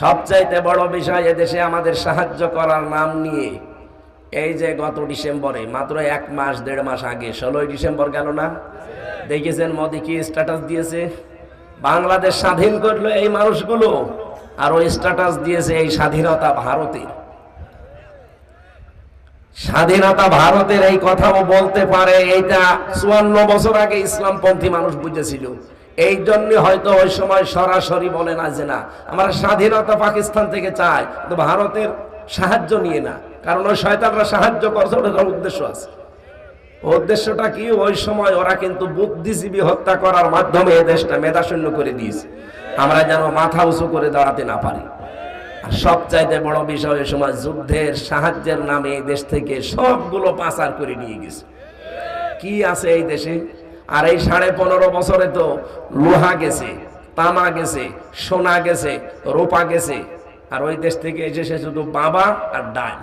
সবচাইতে বড় বিষয় এদেশে আমাদের সাহায্য করার নাম নিয়ে। এই যে গত ডিসেম্বরে, মাত্র এক মাস, দেড় মাস আগে, ষোলোই ডিসেম্বর গেল না? দেখেছেন মোদী কি স্ট্যাটাস দিয়েছে? বাংলাদেশ স্বাধীন করল এই মানুষগুলো, আর ওই স্ট্যাটাস দিয়েছে এই স্বাধীনতা ভারতের। স্বাধীনতা ভারতের এই কথাও বলতে পারে, এইটা চুয়ান্ন বছর আগে ইসলামপন্থী মানুষ বুঝেছিল। এই জন্য হয়তো ওই সময় সরাসরি বলে না যে না, আমরা স্বাধীনতা পাকিস্তান থেকে চাই, কিন্তু ভারতের সাহায্য নিয়ে না। কারণ ওই শয়তানরা সাহায্য করছে, ওটার উদ্দেশ্য আছে। উদ্দেশ্যটা কি? ওই সময় ওরা কিন্তু বুদ্ধিজীবী হত্যা করার মাধ্যমে এ দেশটা মেধাশূন্য করে দিয়েছে। আমরা যেন মাথা উঁচু করে দাঁড়াতে না পারি। সবচাইতে বড় বিষয় সময় যুদ্ধের সাহায্যের নামে এই দেশ থেকে সবগুলো পাচার করে নিয়ে গেছে। কি আছে এই দেশে? আর এই সাড়ে পনেরো বছরে তো লোহা গেছে, তামা গেছে, সোনা গেছে, রোপা গেছে। আর ওই দেশ থেকে এসেছে শুধু বাবা আর ডাল।